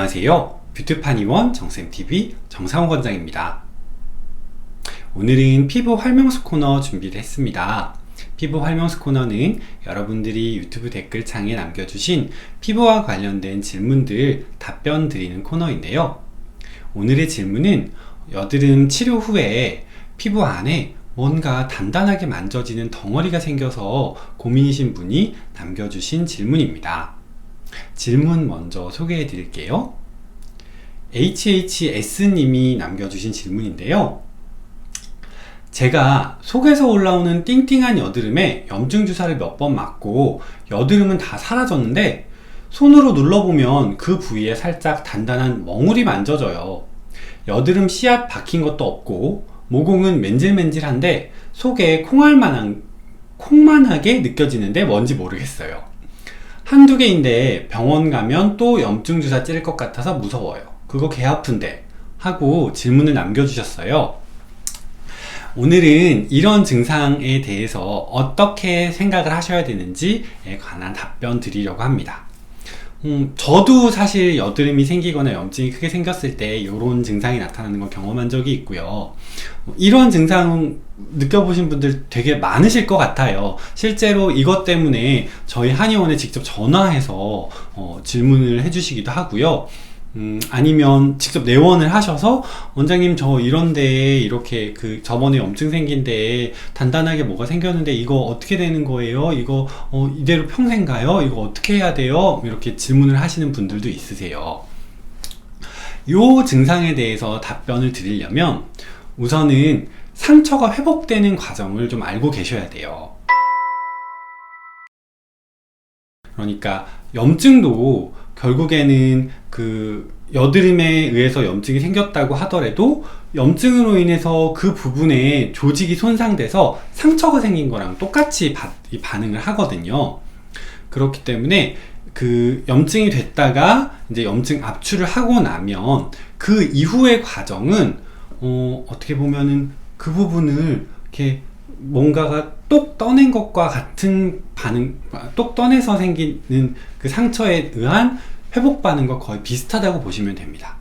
안녕하세요. 뷰트파니원 정쌤TV 정상훈 권장입니다. 오늘은 피부 활명수 코너 준비를 했습니다. 피부 활명수 코너는 여러분들이 유튜브 댓글창에 남겨주신 피부와 관련된 질문들 답변 드리는 코너인데요. 오늘의 질문은 여드름 치료 후에 피부 안에 뭔가 단단하게 만져지는 덩어리가 생겨서 고민이신 분이 남겨주신 질문입니다. 질문 먼저 소개해 드릴게요. HHS님이 남겨주신 질문인데요. 제가 속에서 올라오는 띵띵한 여드름에 염증 주사를 몇 번 맞고 여드름은 다 사라졌는데 손으로 눌러보면 그 부위에 살짝 단단한 멍울이 만져져요. 여드름 씨앗 박힌 것도 없고 모공은 맨질맨질한데 속에 콩알만한 콩만하게 느껴지는데 뭔지 모르겠어요. 한두 개인데 병원 가면 또 염증 주사 찌를 것 같아서 무서워요. 그거 개 아픈데 하고 질문을 남겨주셨어요. 오늘은 이런 증상에 대해서 어떻게 생각을 하셔야 되는지에 관한 답변 드리려고 합니다. 음, 저도 사실 여드름이 생기거나 염증이 크게 생겼을 때 이런 증상이 나타나는 걸 경험한 적이 있고요. 이런 증상 느껴보신 분들 되게 많으실 것 같아요. 실제로 이것 때문에 저희 한의원에 직접 전화해서 어, 질문을 해주시기도 하고요. 음, 아니면 직접 내원을 하셔서 원장님 저 이런데 이렇게 그 저번에 염증 생긴데 단단하게 뭐가 생겼는데 이거 어떻게 되는 거예요? 이거 어, 이대로 평생 가요? 이거 어떻게 해야 돼요? 이렇게 질문을 하시는 분들도 있으세요. 요 증상에 대해서 답변을 드리려면 우선은 상처가 회복되는 과정을 좀 알고 계셔야 돼요. 그러니까 염증도 결국에는 그 여드름에 의해서 염증이 생겼다고 하더라도 염증으로 인해서 그 부분에 조직이 손상돼서 상처가 생긴 거랑 똑같이 바, 반응을 하거든요. 그렇기 때문에 그 염증이 됐다가 이제 염증 압출을 하고 나면 그 이후의 과정은 어, 어떻게 보면은 그 부분을 이렇게 뭔가가 똑 떠낸 것과 같은 반응, 똑 떠내서 생기는 그 상처에 의한 회복 반응과 거의 비슷하다고 보시면 됩니다.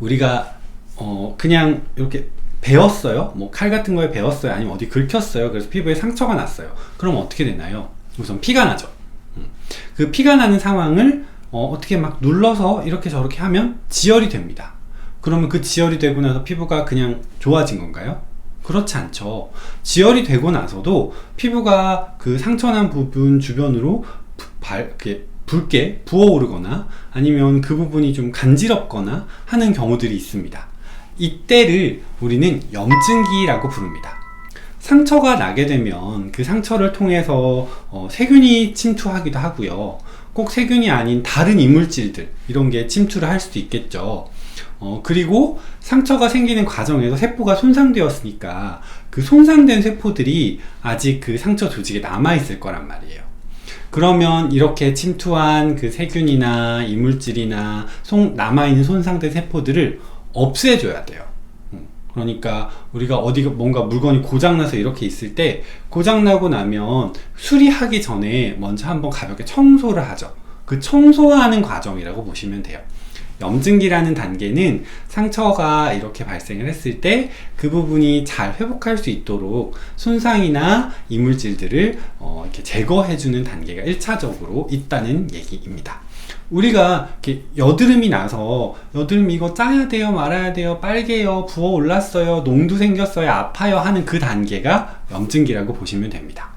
우리가 어 그냥 이렇게 베었어요. 뭐 칼 같은 거에 베었어요. 아니면 어디 긁혔어요. 그래서 피부에 상처가 났어요. 그럼 어떻게 되나요? 우선 피가 나죠. 음. 그 피가 나는 상황을 어, 어떻게 막 눌러서 이렇게 저렇게 하면 지혈이 됩니다. 그러면 그 지혈이 되고 나서 피부가 그냥 좋아진 건가요? 그렇지 않죠. 지혈이 되고 나서도 피부가 그 상처난 부분 주변으로 발, 이렇게 붉게 부어오르거나 아니면 그 부분이 좀 간지럽거나 하는 경우들이 있습니다. 이때를 우리는 염증기라고 부릅니다. 상처가 나게 되면 그 상처를 통해서 어, 세균이 침투하기도 하고요. 꼭 세균이 아닌 다른 이물질들 이런 게 침투를 할 수도 있겠죠. 어, 그리고 상처가 생기는 과정에서 세포가 손상되었으니까 그 손상된 세포들이 아직 그 상처 조직에 남아있을 거란 말이에요. 그러면 이렇게 침투한 그 세균이나 이물질이나 송, 남아있는 손상된 세포들을 없애줘야 돼요. 음, 그러니까 우리가 어디가 뭔가 물건이 고장나서 이렇게 있을 때 고장나고 나면 수리하기 전에 먼저 한번 가볍게 청소를 하죠. 그 청소하는 과정이라고 보시면 돼요. 염증기라는 단계는 상처가 이렇게 발생을 했을 때 그 부분이 잘 회복할 수 있도록 손상이나 이물질들을 어 이렇게 제거해주는 단계가 1차적으로 있다는 얘기입니다. 우리가 이렇게 여드름이 나서 여드름 이거 짜야 돼요 말아야 돼요 빨개요 부어 올랐어요 농도 생겼어요 아파요 하는 그 단계가 염증기라고 보시면 됩니다.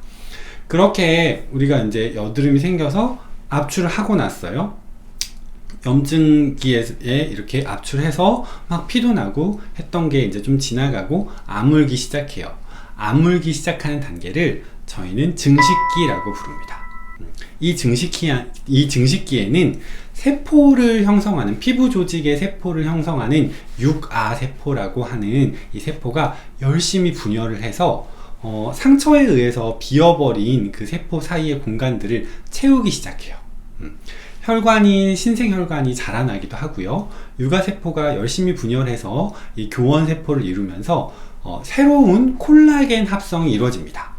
그렇게 우리가 이제 여드름이 생겨서 압출을 하고 났어요. 염증기에 이렇게 압출해서 막 피도 나고 했던 게 이제 좀 지나가고 아물기 시작해요. 아물기 시작하는 단계를 저희는 증식기라고 부릅니다. 이 증식기, 이 증식기에는 세포를 형성하는 피부 조직의 세포를 형성하는 육아 세포라고 하는 이 세포가 열심히 분열을 해서 어, 상처에 의해서 비어버린 그 세포 사이의 공간들을 채우기 시작해요. 음. 혈관이 신생혈관이 자라나기도 하고요. 유가세포가 열심히 분열해서 이 교원세포를 이루면서 어, 새로운 콜라겐 합성이 이루어집니다.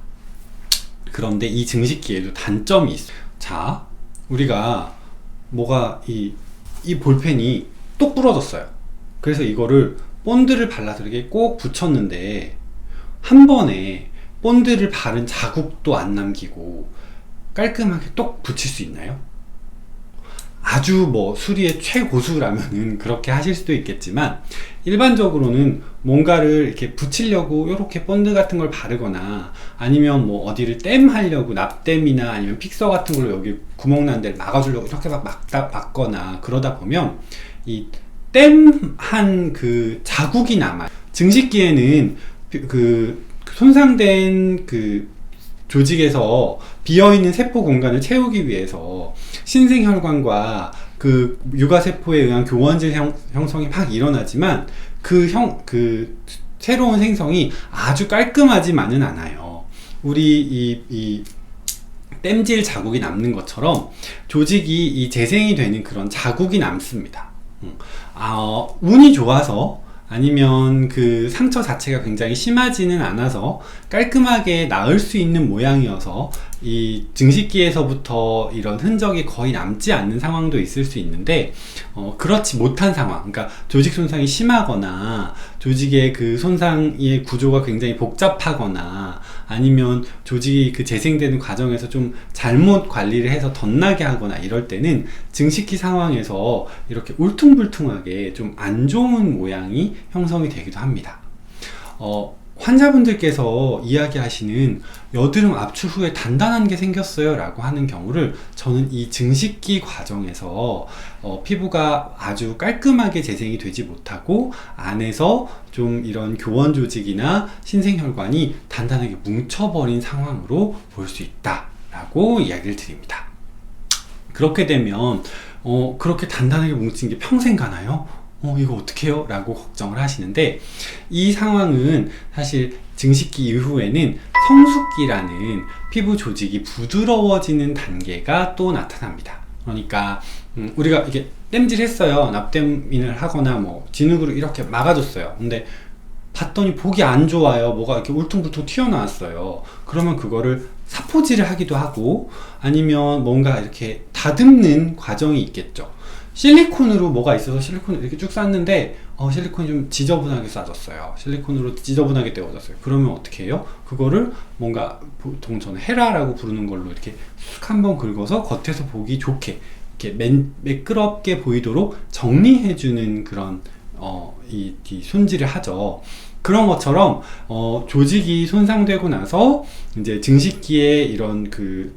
그런데 이 증식기에도 단점이 있어요. 자, 우리가 뭐가 이 이 볼펜이 또 부러졌어요. 그래서 이거를 본드를 발라서 이렇게 꼭 붙였는데 한 번에 본드를 바른 자국도 안 남기고 깔끔하게 똑 붙일 수 있나요? 아주 뭐 수리의 최고수라면은 그렇게 하실 수도 있겠지만 일반적으로는 뭔가를 이렇게 붙이려고 이렇게 본드 같은 걸 바르거나 아니면 뭐 어디를 땜 하려고 납땜이나 아니면 픽서 같은 걸로 여기 구멍 난 데를 막아주려고 이렇게 막 막다 막거나 그러다 보면 이 땜한 그 자국이 남아요. 증식기에는 그 손상된 그 조직에서 비어있는 세포 공간을 채우기 위해서 신생혈관과 그 유가세포에 의한 교원질 형, 형성이 막 일어나지만 그 형, 그 새로운 생성이 아주 깔끔하지만은 않아요. 우리 이, 이 땜질 자국이 남는 것처럼 조직이 이 재생이 되는 그런 자국이 남습니다. 음. 아, 어, 운이 좋아서 아니면 그 상처 자체가 굉장히 심하지는 않아서 깔끔하게 나을 수 있는 모양이어서 이 증식기에서부터 이런 흔적이 거의 남지 않는 상황도 있을 수 있는데 어, 그렇지 못한 상황 그러니까 조직 손상이 심하거나 조직의 그 손상의 구조가 굉장히 복잡하거나 아니면 조직이 그 재생되는 과정에서 좀 잘못 관리를 해서 덧나게 하거나 이럴 때는 증식기 상황에서 이렇게 울퉁불퉁하게 좀 안 좋은 모양이 형성이 되기도 합니다. 어, 환자분들께서 이야기하시는 여드름 압출 후에 단단한 게 생겼어요 라고 하는 경우를 저는 이 증식기 과정에서 어, 피부가 아주 깔끔하게 재생이 되지 못하고 안에서 좀 이런 교원 조직이나 신생혈관이 단단하게 뭉쳐버린 상황으로 볼 수 있다 라고 이야기를 드립니다 그렇게 되면 어, 그렇게 단단하게 뭉친 게 평생 가나요? 어, 이거 어떡해요? 라고 걱정을 하시는데 이 상황은 사실 증식기 이후에는 성숙기라는 피부 조직이 부드러워지는 단계가 또 나타납니다. 그러니까 음, 우리가 이게 땜질했어요. 납땜인을 하거나 뭐 진흙으로 이렇게 막아줬어요. 근데 봤더니 보기 안 좋아요. 뭐가 이렇게 울퉁불퉁 튀어나왔어요. 그러면 그거를 사포질을 하기도 하고 아니면 뭔가 이렇게 다듬는 과정이 있겠죠. 실리콘으로 뭐가 있어서 실리콘을 이렇게 쭉 쌌는데 어, 실리콘이 좀 지저분하게 싸졌어요. 실리콘으로 지저분하게 떼어졌어요. 그러면 어떻게 해요? 그거를 뭔가 보통 저는 헤라라고 부르는 걸로 이렇게 쑥 한번 긁어서 겉에서 보기 좋게 이렇게 매, 매끄럽게 보이도록 정리해주는 그런 어, 이, 이 손질을 하죠. 그런 것처럼 어, 조직이 손상되고 나서 이제 증식기에 이런 그,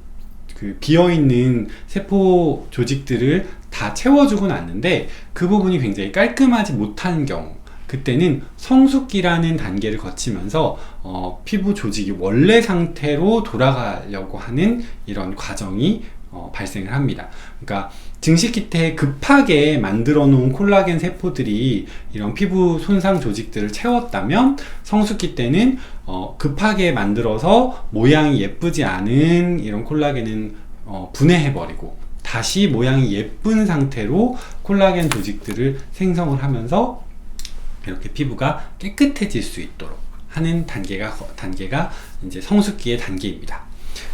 그 비어있는 세포 조직들을 다 채워주고 났는데 그 부분이 굉장히 깔끔하지 못한 경우 그때는 성숙기라는 단계를 거치면서 어, 피부 조직이 원래 상태로 돌아가려고 하는 이런 과정이 어, 발생을 합니다. 그러니까 증식기 때 급하게 만들어 놓은 콜라겐 세포들이 이런 피부 손상 조직들을 채웠다면 성숙기 때는 어, 급하게 만들어서 모양이 예쁘지 않은 이런 콜라겐은 어, 분해해버리고 다시 모양이 예쁜 상태로 콜라겐 조직들을 생성을 하면서 이렇게 피부가 깨끗해질 수 있도록 하는 단계가 단계가 이제 성숙기의 단계입니다.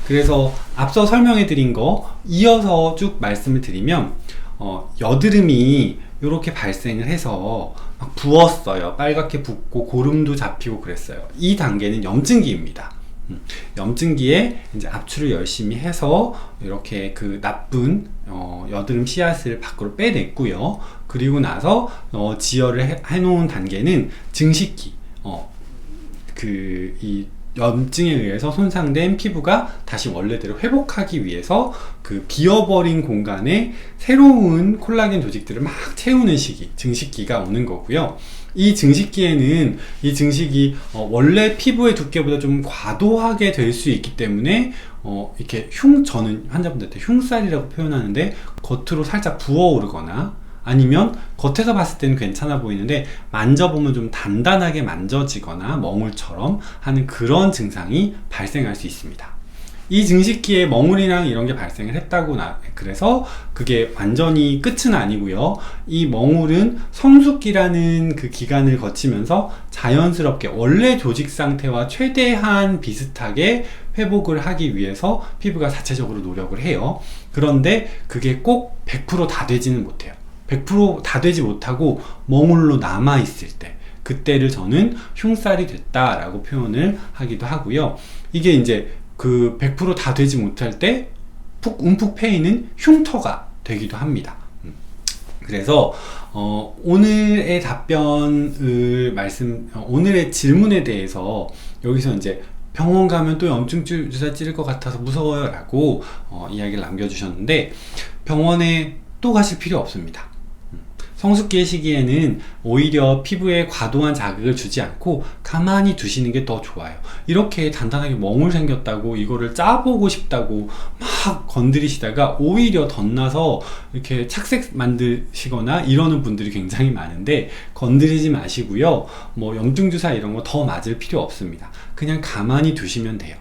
그래서 앞서 설명해 드린 거 이어서 쭉 말씀을 드리면 어, 여드름이 이렇게 발생을 해서 막 부었어요. 빨갛게 붓고 고름도 잡히고 그랬어요. 이 단계는 염증기입니다. 음, 염증기에 이제 압출을 열심히 해서 이렇게 그 나쁜 어, 여드름 씨앗을 밖으로 빼냈고요. 그리고 나서 어, 지혈을 해, 해놓은 단계는 증식기. 어, 그이 염증에 의해서 손상된 피부가 다시 원래대로 회복하기 위해서 그 비어버린 공간에 새로운 콜라겐 조직들을 막 채우는 시기, 증식기가 오는 거고요. 이 증식기에는 이 증식이 어 원래 피부의 두께보다 좀 과도하게 될 수 있기 때문에 어 이렇게 흉 저는 환자분들한테 흉살이라고 표현하는데 겉으로 살짝 부어오르거나 아니면 겉에서 봤을 때는 괜찮아 보이는데 만져보면 좀 단단하게 만져지거나 멍울처럼 하는 그런 증상이 발생할 수 있습니다. 이 증식기에 멍울이랑 이런 게 발생을 했다고 나 그래서 그게 완전히 끝은 아니고요. 이 멍울은 성숙기라는 그 기간을 거치면서 자연스럽게 원래 조직 상태와 최대한 비슷하게 회복을 하기 위해서 피부가 자체적으로 노력을 해요. 그런데 그게 꼭 100%다 되지는 못해요. 100%다 되지 못하고 멍울로 남아 있을 때 그때를 저는 흉살이 됐다라고 표현을 하기도 하고요. 이게 이제 그 100%다 되지 못할 때 푹 움푹 패이는 흉터가 되기도 합니다. 음. 그래서 어, 오늘의 답변을 말씀 어, 오늘의 질문에 대해서 여기서 이제 병원 가면 또 염증 주- 주사 찌를 것 같아서 무서워요 라고 어, 이야기를 남겨주셨는데 병원에 또 가실 필요 없습니다 음, 성숙기의 시기에는 오히려 피부에 과도한 자극을 주지 않고 가만히 두시는 게 더 좋아요. 이렇게 단단하게 멍울 생겼다고 이거를 짜보고 싶다고 막 건드리시다가 오히려 덧나서 이렇게 착색 만드시거나 이러는 분들이 굉장히 많은데 건드리지 마시고요. 뭐 염증주사 이런 거 더 맞을 필요 없습니다. 그냥 가만히 두시면 돼요.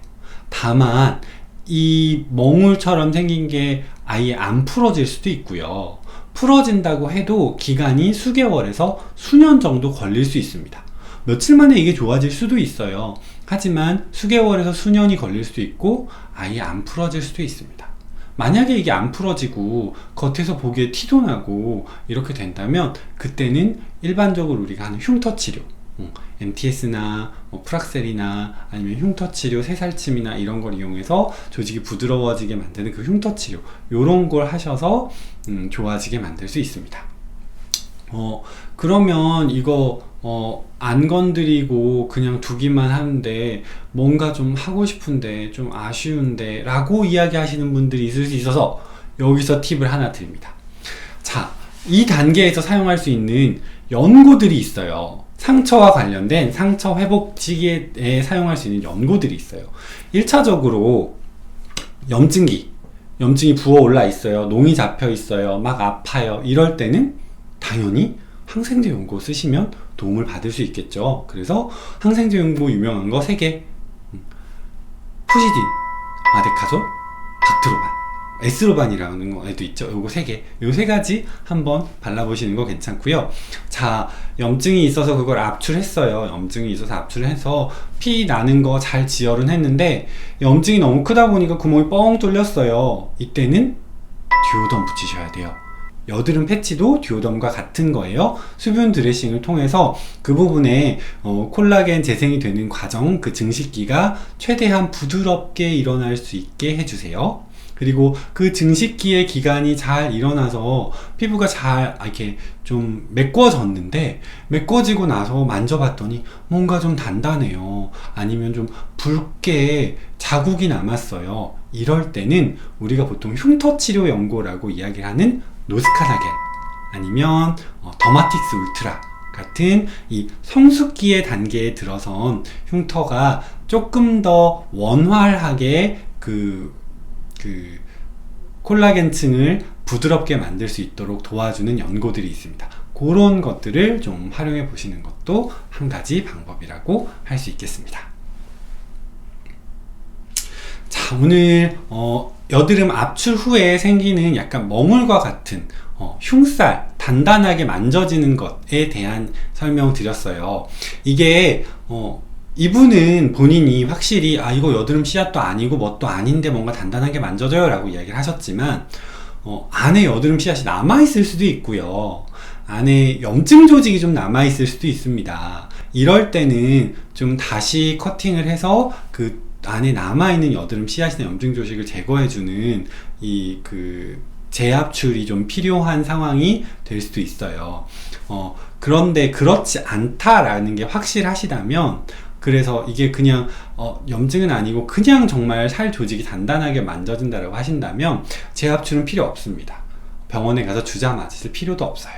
다만 이 멍울처럼 생긴 게 아예 안 풀어질 수도 있고요 풀어진다고 해도 기간이 수개월에서 수년 정도 걸릴 수 있습니다. 며칠 만에 이게 좋아질 수도 있어요. 하지만 수개월에서 수년이 걸릴 수도 있고 아예 안 풀어질 수도 있습니다. 만약에 이게 안 풀어지고 겉에서 보기에 티도 나고 이렇게 된다면 그때는 일반적으로 우리가 하는 흉터 치료 음, MTS나 뭐 프락셀이나 아니면 흉터 치료, 새살침이나 이런 걸 이용해서 조직이 부드러워지게 만드는 그 흉터 치료 요런 걸 하셔서 음, 좋아지게 만들 수 있습니다. 어, 그러면 이거, 어, 안 건드리고 그냥 두기만 하는데 뭔가 좀 하고 싶은데 좀 아쉬운데 라고 이야기 하시는 분들이 있을 수 있어서 여기서 팁을 하나 드립니다. 자, 이 단계에서 사용할 수 있는 연고들이 있어요. 상처와 관련된 상처 회복지기에 사용할 수 있는 연고들이 있어요. 1차적으로 염증기, 염증이 부어 올라 있어요. 농이 잡혀 있어요. 막 아파요. 이럴 때는 당연히 항생제 연고 쓰시면 도움을 받을 수 있겠죠. 그래서 항생제 연고 유명한 거 3개. 음. 푸시딘, 아데카솔, 박트로반. 에스로반이라는 거에도 있죠. 요거 세 개. 요 세 가지 한번 발라보시는 거 괜찮고요. 자, 염증이 있어서 그걸 압출했어요. 염증이 있어서 압출해서 피 나는 거 잘 지혈은 했는데 염증이 너무 크다 보니까 구멍이 뻥 뚫렸어요. 이때는 듀오덤 붙이셔야 돼요. 여드름 패치도 듀오덤과 같은 거예요. 수분 드레싱을 통해서 그 부분에 어, 콜라겐 재생이 되는 과정, 그 증식기가 최대한 부드럽게 일어날 수 있게 해주세요. 그리고 그 증식기의 기간이 잘 일어나서 피부가 잘 이렇게 좀 메꿔졌는데 메꿔지고 나서 만져봤더니 뭔가 좀 단단해요. 아니면 좀 붉게 자국이 남았어요. 이럴 때는 우리가 보통 흉터 치료 연고라고 이야기를 하는 노스카나겔 아니면 어, 더마틱스 울트라 같은 이 성숙기의 단계에 들어선 흉터가 조금 더 원활하게 그, 그 콜라겐층을 부드럽게 만들 수 있도록 도와주는 연고들이 있습니다. 그런 것들을 좀 활용해 보시는 것도 한 가지 방법이라고 할 수 있겠습니다. 자, 오늘 어, 여드름 압출 후에 생기는 약간 멍울과 같은 어, 흉살, 단단하게 만져지는 것에 대한 설명 드렸어요. 이게 어, 이분은 본인이 확실히 아 이거 여드름 씨앗도 아니고 뭣도 아닌데 뭔가 단단하게 만져져요 라고 이야기를 하셨지만 어, 안에 여드름 씨앗이 남아있을 수도 있고요. 안에 염증 조직이 좀 남아있을 수도 있습니다. 이럴 때는 좀 다시 커팅을 해서 그 안에 남아있는 여드름 씨앗이나 염증 조직을 제거해주는 이그 재압출이 좀 필요한 상황이 될 수도 있어요. 어, 그런데 그렇지 않다라는 게 확실하시다면 그래서 이게 그냥 어, 염증은 아니고 그냥 정말 살 조직이 단단하게 만져진다라고 하신다면 재압출은 필요 없습니다. 병원에 가서 주사 맞으실 필요도 없어요.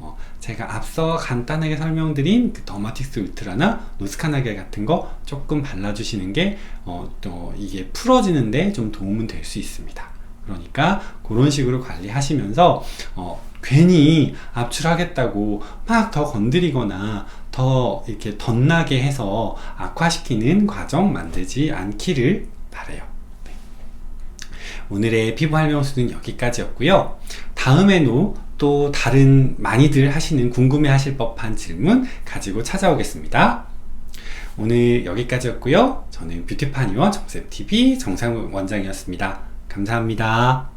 어, 제가 앞서 간단하게 설명드린 그 더마틱스 울트라나 노스카나겔 같은 거 조금 발라주시는 게 어, 또 이게 풀어지는데 좀 도움은 될 수 있습니다. 그러니까 그런 식으로 관리하시면서 어, 괜히 압출하겠다고 막 더 건드리거나 더 이렇게 덧나게 해서 악화시키는 과정 만들지 않기를 바래요. 네. 오늘의 피부 활명수는 여기까지였고요. 다음에는 또 다른 많이들 하시는 궁금해 하실 법한 질문 가지고 찾아오겠습니다. 오늘 여기까지였고요. 저는 뷰티파니원 정쌤TV 정상훈 원장이었습니다. 감사합니다.